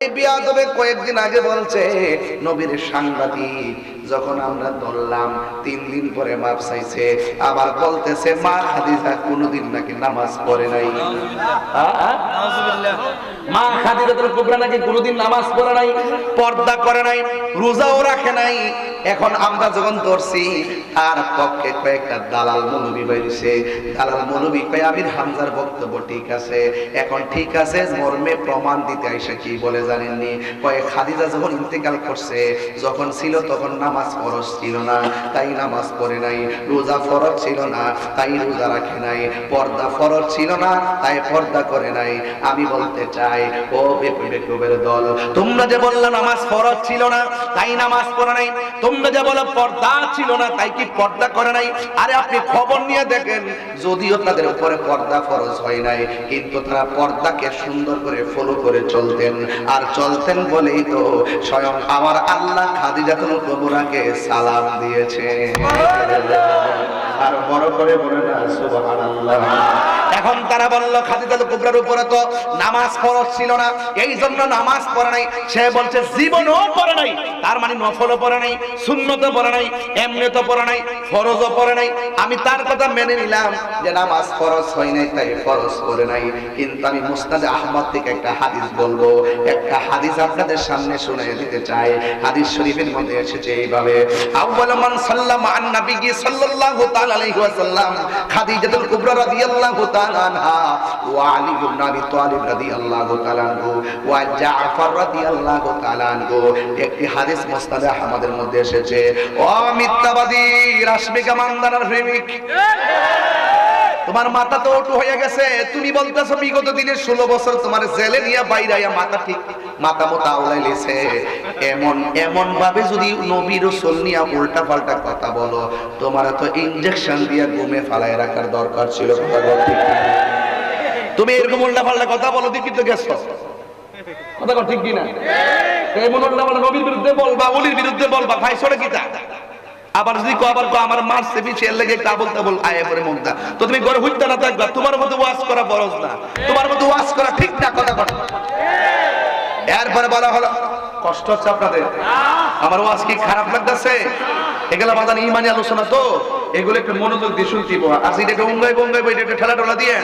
এই বিয়াদবে কয়েকদিন আগে বলছে নবীর সাংবাদিক যখন আমরা ধরলাম তিন দিন পরে মাপ চাইছে আবার বলতেছে মা খাদিজা কোনোদিন নাকি নামাজ পড়ে নাই? মা খাদিজাতুল কুবরা নাকি কোনোদিন নামাজ পড়ে নাই পর্দা করে নাই রোজাও রাখে নাই। এখন আমরা যখন ধরছি তার পক্ষে কয়েকটা দালাল মৌলবী বাইরেছে দালাল মৌলবী কয়ে আমির হামজার বক্তব্য ঠিক আছে। এখন ঠিক আছে মর্মে প্রমাণ দিতে আইসা কি বলে জানেননি? কয়ে খাদিজা যখন ইন্তেকাল করছে যখন ছিল তখন নামাজ ফরজ ছিল না, তাই নামাজ পড়ে নাই, রোজা ফরজ ছিল না, তাই রোজা রাখে নাই, পর্দা ফরজ ছিল না, তাই পর্দা করে নাই। আমি বলতে চাই, ও বেকুবের দল, তোমরা যে বললে নামাজ ফরজ ছিল না, তাই নামাজ পড়ে নাই, তোমরা যে বলো পর্দা ছিল না, তাই কি পর্দা করে নাই? আরে আপনি খবর নিয়ে দেখেন, যদিও তাদের উপরে পর্দা ফরজ হয় নাই, কিন্তু তারা পর্দাকে সুন্দর করে ফলো করে চলতেন। আর চলতেন বলেই তো, স্বয়ং আমার আল্লাহ খাদিজাতুল কুবরাকে সালাম দিয়েছে। আর বড় করে বলে না সুবাহ এখন তারা কুবরার উপরে তো নামাজ ফরজ ছিল না। এই জন্য নামাজ পড়ে নাই। সে বলছে, জীবনও পড়ে নাই। তার মানে নফলও পড়ে নাই, সুন্নতও পড়ে নাই এমনিতে পড়ে নাই, ফরজও পড়ে নাই। আমি তার কথা মেনে নিলাম যে নামাজ ফরজ হয় নাই, তাই ফরজ করে নাই। কিন্তু আমি মুস্তাদ আহমদ থেকে একটা হাদিস বলব। একটা হাদিস আপনাদের সামনে শুনে দিতে চাই। হাদিস শরীফের মধ্যে এসেছে এইভাবে, আউয়াল মান সাল্লামা আন নবী সাল্লাল্লাহু তাআলা আলাইহি ওয়াসাল্লাম, খাদিজাতুল কুবরা রাদিয়াল্লাহু তাআলা আনহা। ওয়া আলী ইবনে আবি তালিব রাদিয়াল্লাহু তাআলা আনহু ওয়া জাফর রাদিয়াল্লাহু তাআলা আনহু। একটি হাদিস মধ্যে এসেছে। ও মিথ্যাবাদী প্রেমিক। তোমার মাথা তো ওটু হয়ে গেছে। তুমি বলতেছো, বিগত দিনের ষোলো বছর তোমার জেলে নিয়ে বাইরে আইয়া মাথা ঠিক, মাথা মতো আওলাই লেছে। এমন এমন ভাবে যদি নবী রসুল নিয়ে উল্টা পাল্টা কথা বলো, তোমার তো ইনজেকশন দিয়ে ঘুমে ফালাই রাখার দরকার ছিল। কথা ঠিক? তুমি এরকম উল্টা পাল্টা কথা বলো দিকে তো গেছো কথা ঠিক কিনা? উল্টা পাল্টা নবীর বিরুদ্ধে বলবা, অলির বিরুদ্ধে বলবা, ভাই সরে আবার যদি আবার আমার এর লেগে পরে তো তুমি না থাকবা, তোমার মতো ওয়াজ করা বরজ না। তোমার মতো ওয়াজ করা ঠিক না, কথা এরপরে বলা হলো, কষ্ট হচ্ছে আপনাদের। আমার ওয়াজ কি খারাপ লাগতেছে? এগুলা বাদান ইমানি আলোচনা তো। এগুলো একটু মনোযোগ দিয়ে শুনতে যেটা একটু উঙ্গাই বঙ্গাই বই একটু ঠেলা টোলা দিয়ে।